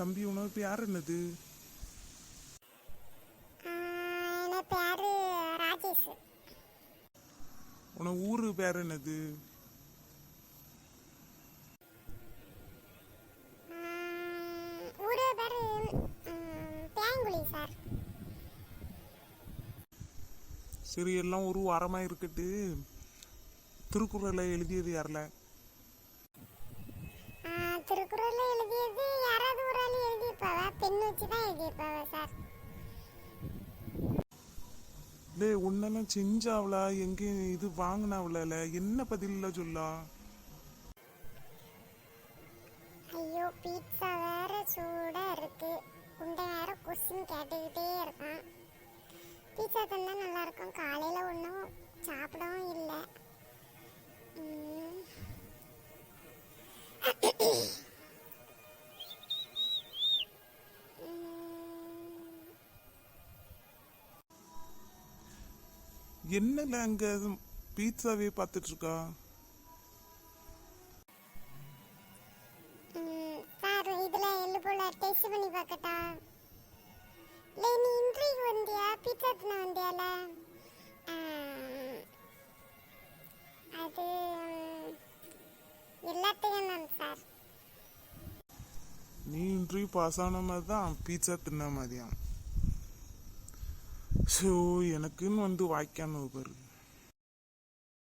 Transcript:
தம்பி உனக்கு பேர் என்னது உன ஊரு பேர் என்னது? சார். எல்லாம் ஒரு வாரமா இருக்கட்டு. திருக்குறளை எழுதியது யாரில்? ஆஹ், திருக்குறள்ல எழுதியது வச்சு தான் எழுதியிருப்பாவா சார் லே உன்னெல்லாம் செஞ்சாவளா? எங்கேயும் இது வாங்கினாவல என்ன பதில சொல்லா? ஐயோ பீட்சா வேற சூடா இருக்கு. உண்டை வேற கொஸ்டின் கேட்டுக்கிட்டே இருக்கான். என்னல அங்க பீட்சாவே பார்த்துட்டு இருக்கா சார் இதுல எள்ளு போல டேஸ்ட் பண்ணி பார்க்கட்டா இல்லை நீ இன்ட்ரிக்கு வந்தியா? பீட்சா தின வந்தியால? அது எல்லாத்தையும் தான் சார். நீ இன்டர்வியூ பாஸ் ஆன மாதிரி தான் பீட்சா தின்ன மாதிரியாம். ஸோ எனக்குன்னு வந்து வாய்க்காமல் பாரு